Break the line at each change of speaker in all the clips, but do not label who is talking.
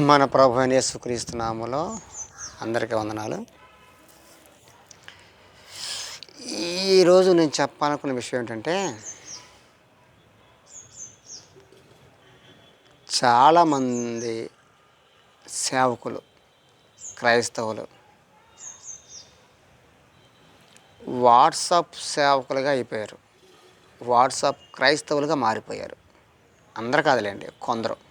మన ప్రభు అయిన యేసుక్రీస్తు అందరికీ వందనాలు. ఈరోజు నేను చెప్పాలనుకున్న విషయం ఏంటంటే చాలామంది సేవకులు క్రైస్తవులు వాట్సాప్ సేవకులుగా అయిపోయారు. వాట్సాప్ క్రైస్తవులుగా మారిపోయారు. అందరు కాదులేండి కొందరు.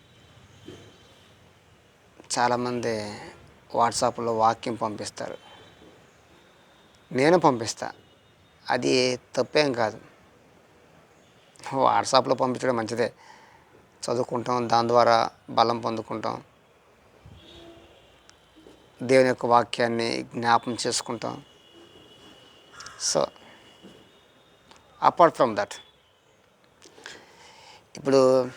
చాలామంది వాట్సాప్లో వాక్యం పంపిస్తారు. నేను పంపిస్తా. అది తప్పేం కాదు. వాట్సాప్లో పంపించడం మంచిదే. చదువుకుంటాం దాని ద్వారా బలం పొందుకుంటాం. దేవుని యొక్క వాక్యాన్ని జ్ఞాపం చేసుకుంటాం. సో అపార్ట్ ఫ్రమ్ దట్ ఇప్పుడు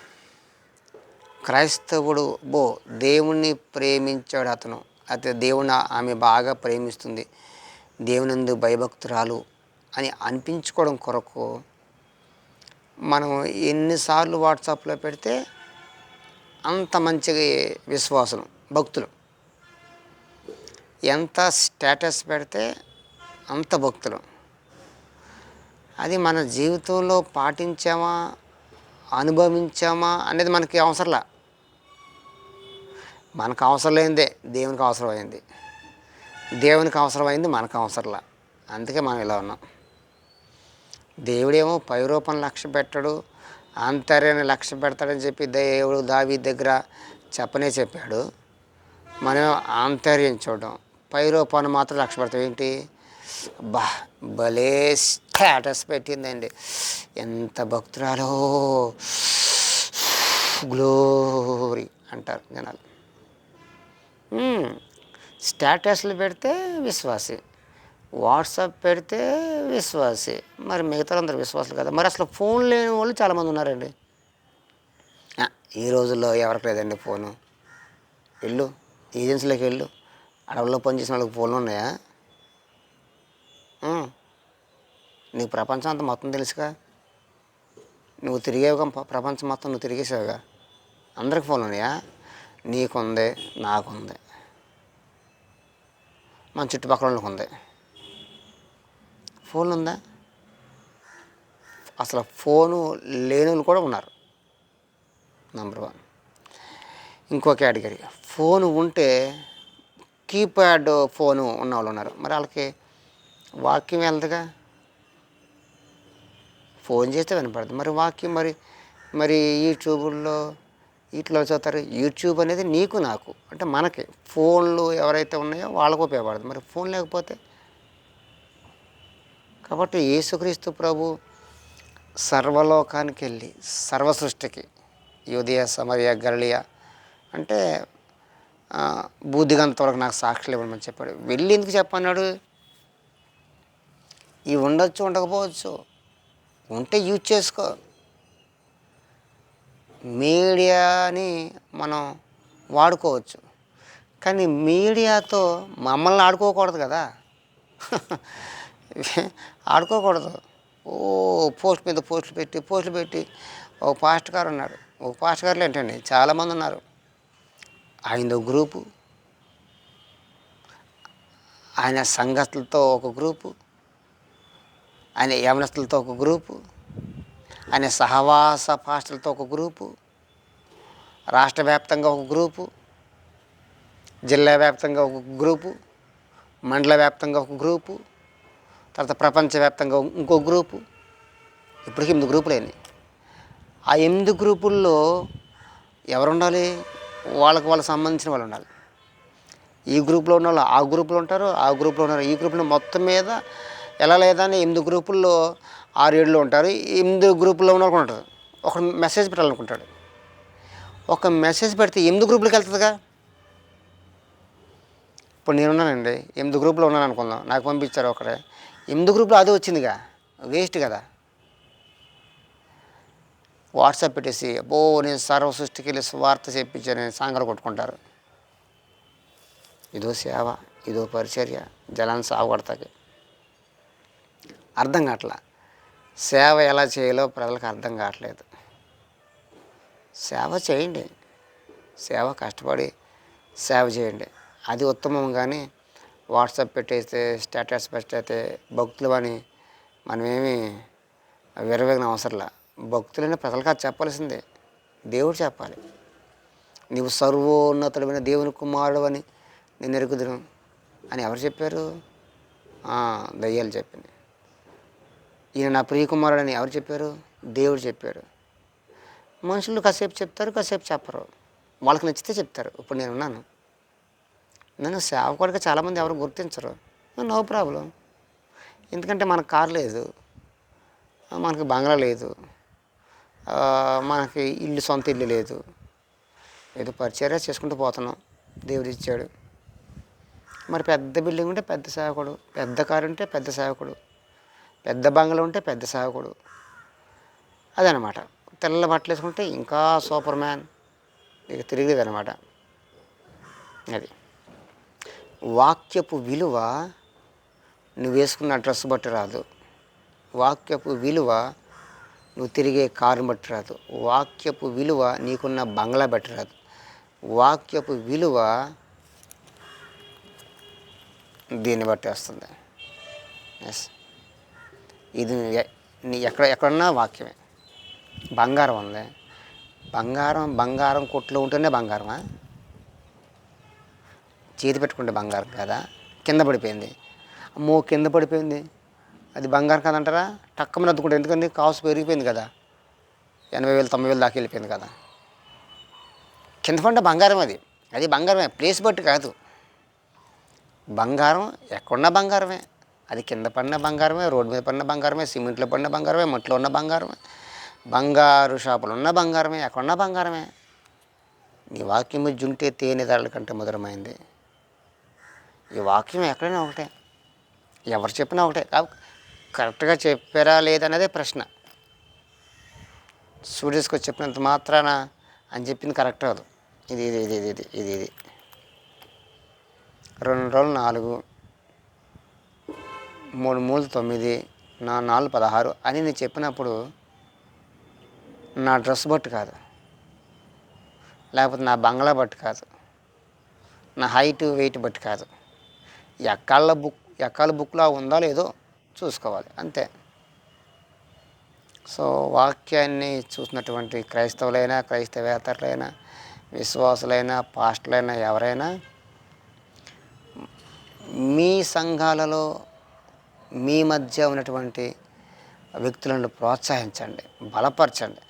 క్రైస్తవుడు బో దేవుణ్ణి ప్రేమించాడు అతను. అయితే దేవుని ఆమె బాగా ప్రేమిస్తుంది. దేవునందు భయభక్తురాలు అని అనిపించుకోవడం కొరకు మనం ఎన్నిసార్లు వాట్సాప్లో పెడితే అంత మంచిగా విశ్వాసం భక్తులు. ఎంత స్టేటస్ పెడితే అంత భక్తులు. అది మన జీవితంలో పాటించామా అనుభవించామా అనేది మనకి అవసరంలా. మనకు అవసరం లేనిదే దేవునికి అవసరమైంది. దేవునికి అవసరమైంది మనకు అవసరంలా. అందుకే మనం ఇలా ఉన్నాం. దేవుడేమో పై రూపం లక్ష్య పెట్టడు ఆంతర్యాన్ని లక్ష్య పెడతాడని చెప్పి దేవుడు దావి దగ్గర చెప్పనే చెప్పాడు. మనం ఆంతర్యం చూడడం పై రూపాన్ని మాత్రం లక్ష్య పెడతాం. ఏంటి? బా భలే స్టేటస్ పెట్టిందండి. ఎంత భక్తురాలో గ్లోరీ అంటారు జనాలు. స్టేటస్లు పెడితే విశ్వాసి. వాట్సాప్ పెడితే విశ్వాసి. మరి మిగతా అందరు విశ్వాసులు కదా. మరి అసలు ఫోన్ లేని వాళ్ళు చాలామంది ఉన్నారండి. ఈ రోజుల్లో ఎవరికి లేదండి ఫోను. వెళ్ళు ఏజెన్సీలోకి వెళ్ళు. అడవుల్లో పనిచేసిన వాళ్ళకి ఫోన్లు ఉన్నాయా? నీకు ప్రపంచం అంతా మొత్తం తెలుసుగా? నువ్వు తిరిగేవుగా ప్రపంచం మొత్తం నువ్వు తిరిగేసావుగా? అందరికి ఫోన్లు ఉన్నాయా? నీకుంది నాకుంది. మన చుట్టుపక్కల వాళ్ళకి ఉంది ఫోన్ ఉందా అసలు ఫోను లేని వాళ్ళు కూడా ఉన్నారు. నంబర్ వన్ ఇంకో కేటగిరీ. ఫోన్ ఉంటే కీప్యాడ్ ఫోను ఉన్న వాళ్ళు ఉన్నారు. మరి వాళ్ళకి వాక్యం వెళ్తుందిగా? ఫోన్ చేస్తే వినపడుతుంది మరి వాక్యం మరి మరి యూట్యూబ్లో వీటిలో చదువుతారు. యూట్యూబ్ అనేది నీకు నాకు. అంటే మనకి. ఫోన్లు ఎవరైతే ఉన్నాయో వాళ్ళకు ఉపయోగపడుతుంది మరి ఫోన్ లేకపోతే? కాబట్టి యేసుక్రీస్తు ప్రభు సర్వలోకానికి వెళ్ళి సర్వ సృష్టికి యుదయ సమరయ గరళియ అంటే బూదిగంత వరకు నాకు సాక్షులు ఇవ్వమని చెప్పాడు. వెళ్ళి ఎందుకు చెప్పన్నాడు? ఇవి ఉండొచ్చు ఉండకపోవచ్చు. ఉంటే యూజ్ చేసుకో. మీడియాని మనం వాడుకోవచ్చు. కానీ మీడియాతో మమ్మల్ని ఆడుకోకూడదు కదా. ఆడుకోకూడదు. ఓ పోస్ట్ మీద పోస్టులు పెట్టి పోస్టులు పెట్టి ఒక పాస్ట్ గారు ఉన్నాడు ఒక పాస్ట్ గారులు ఏంటండి? చాలామంది ఉన్నారు. ఆయనదో గ్రూపు. ఆయన సంఘస్థులతో ఒక గ్రూపు. ఆయన యవనస్తులతో ఒక గ్రూపు. అనే సహవాస పాస్టర్లతో ఒక గ్రూపు రాష్ట్ర వ్యాప్తంగా ఒక గ్రూపు జిల్లా వ్యాప్తంగా ఒక గ్రూపు మండల వ్యాప్తంగా ఒక గ్రూపు తర్వాత ప్రపంచవ్యాప్తంగా ఇంకో గ్రూపు. ఇప్పటికీ ఎనిమిది గ్రూపులు అయినాయి. ఆ ఎనిమిది గ్రూపుల్లో ఎవరు ఉండాలి వాళ్ళకి వాళ్ళకి సంబంధించిన వాళ్ళు ఉండాలి. ఈ గ్రూప్లో ఉన్న వాళ్ళు ఆ గ్రూప్లో ఉంటారు ఆ గ్రూప్లో ఉన్నారు ఈ గ్రూప్లో మొత్తం మీద ఎలా లేదని ఎనిమిది గ్రూపుల్లో ఆరు ఏళ్ళు ఉంటారు. ఎనిమిది గ్రూపుల్లో ఉన్న వాళ్ళు ఉంటారు. ఒక మెసేజ్ పెట్టాలనుకుంటాడు. ఒక మెసేజ్ పెడితే ఎనిమిది గ్రూపులకి వెళ్తుందిగా? ఇప్పుడు నేనున్నానండి ఎనిమిది గ్రూపులో ఉన్నాను అనుకుందాం. నాకు పంపించారు ఒకరే. ఎనిమిది గ్రూపులో అదే వచ్చిందిగా. వేస్ట్ కదా. వాట్సాప్ పెట్టేసి అబ్బో నేను సర్వ సృష్టికి వెళ్ళి వార్త చెప్పించాను నేను సాంగలు కొట్టుకుంటారు. ఇదో సేవ ఇదో పరిచర్య. జలాన్ని సాగుపడతాకి. అర్థం కావట్లా? సేవ ఎలా చేయాలో ప్రజలకు అర్థం కావట్లేదు. సేవ చేయండి. సేవ కష్టపడి సేవ చేయండి. అది ఉత్తమం కానీ వాట్సాప్ పెట్టేస్తే స్టేటస్ పెట్టేస్తే భక్తులు అని మనమేమి విరవేగిన అవసరంలా. భక్తులైన ప్రజలకు అది చెప్పాల్సిందే. దేవుడు చెప్పాలి. నీవు సర్వోన్నతుడమైన దేవుని కుమారుడు అని నేను ఎరుగుదును అని ఎవరు చెప్పారు? దయ్యాలు చెప్పింది. ఈయన నా ప్రియకుమారుడని అని ఎవరు చెప్పారు? దేవుడు చెప్పాడు. మనుషులు కాసేపు చెప్తారు కాసేపు చెప్పరు. వాళ్ళకి నచ్చితే చెప్తారు. ఇప్పుడు నేను ఉన్నాను. నన్ను సేవకుడిగా చాలామంది ఎవరు గుర్తించరు. No problem. ఎందుకంటే మనకు కారు లేదు. మనకి బంగ్లా లేదు. మనకి ఇల్లు సొంత ఇల్లు లేదు. ఏదో పరిచర్య చేసుకుంటూ పోతున్నాం. దేవుడు ఇచ్చాడు. మరి పెద్ద బిల్డింగ్ ఉంటే పెద్ద సేవకుడు. పెద్ద కారు ఉంటే పెద్ద సేవకుడు. పెద్ద బంగ్లా ఉంటే పెద్ద సేవకుడు అదనమాట. తెల్ల బట్టలు వేసుకుంటే ఇంకా సూపర్ మ్యాన్. ఇక తిరిగేది అనమాట అది. వాక్యపు విలువ నువ్వు వేసుకున్న డ్రెస్ బట్టి రాదు. వాక్యపు విలువ నువ్వు తిరిగే కారు బట్టి రాదు. వాక్యపు విలువ నీకున్న బంగ్లా బట్టి రాదు. వాక్యపు విలువ దీన్ని బట్టి వస్తుంది. ఎస్ ఇది నీ ఎక్కడ ఎక్కడున్నా వాక్యమే. బంగారం ఉంది. బంగారం బంగారం కొట్లో ఉంటేనే బంగారమా? చేతి పెట్టుకుంటే బంగారం కదా? కింద పడిపోయింది. అమ్మో కింద పడిపోయింది. అది బంగారం కదంటారా? టక్కమని అద్దుకుంటే ఎందుకంటే కాసు పెరిగిపోయింది కదా. ఎనభై వేలు తొంభై వేలు దాకా వెళ్ళిపోయింది కదా. కింద పడిన బంగారం అది. అది బంగారమే. ప్లేస్ బట్టి కాదు. బంగారం ఎక్కడున్నా బంగారమే. అది కింద పడిన బంగారమే రోడ్డు మీద పడిన బంగారమే సిమెంట్లో పడిన బంగారమే మట్టిలో ఉన్న బంగారమే బంగారు షాపులు ఉన్న బంగారమే ఎక్కడున్న బంగారమే. నీ వాక్యము జుంటే తేనె ధరల కంటే మధురమైంది. ఈ వాక్యం ఎక్కడైనా ఒకటే. ఎవరు చెప్పినా ఒకటే. కరెక్ట్గా చెప్పారా లేదన్నదే ప్రశ్న. స్టూడెంట్స్కి చెప్పినంత మాత్రాన అని చెప్పింది కరెక్ట్ అవ్వదు ఇది ఇది ఇది ఇది ఇది ఇది ఇది. రెండు రోజులు నాలుగు మూడు మూడు తొమ్మిది నా నాలుగు పదహారు అని నేను చెప్పినప్పుడు నా డ్రెస్ బట్టి కాదు. లేకపోతే నా బంగ్లా బట్టు కాదు. నా హైట్ వెయిట్ బట్టి కాదు. ఎక్కాళ్ళ బుక్ ఎక్కాల బుక్లో ఉందో లేదో చూసుకోవాలి అంతే. సో వాక్యాన్ని చూసినటువంటి క్రైస్తవులైనా క్రైస్తవేతరులైనా విశ్వాసులైనా పాస్టులైనా ఎవరైనా మీ సంఘాలలో మీ మధ్య ఉన్నటువంటి వ్యక్తులను ప్రోత్సహించండి బలపరచండి.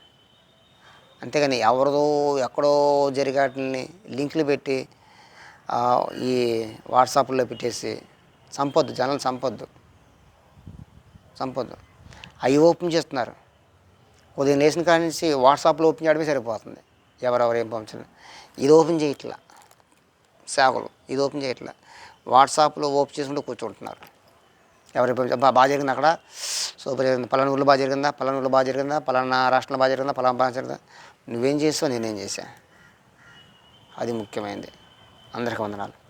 అంతేగాని ఎవరిదో ఎక్కడో జరిగాటిని లింకులు పెట్టి ఈ వాట్సాప్లో పెట్టేసి చంపొద్దు జనాలు చంపొద్దు. చంపొద్దు. అవి ఓపెన్ చేస్తున్నారు. ఉదయం లేచిన కాడి నుంచి వాట్సాప్లో ఓపెన్ చేయడమే సరిపోతుంది. ఎవరెవరు ఏం పంపించిన. ఇది ఓపెన్ చేయట్లా. సేవలు ఇది ఓపెన్ చేయట్లా. వాట్సాప్లో ఓపెన్ చేసుకుంటూ కూర్చుంటున్నారు. ఎవరి బాగా జరిగింది అక్కడ? సూపర్ పలానా ఊళ్ళో బాగా జరిగిందా పలానా ఊళ్ళో బాగా జరిగిందా పలానా రాష్ట్రంలో బాగా జరిగిందా పలానా బాగా జరిగిందా? నువ్వేం చేసావు నేనేం చేశా? అది ముఖ్యమైనది అందరికీ వందనాలు.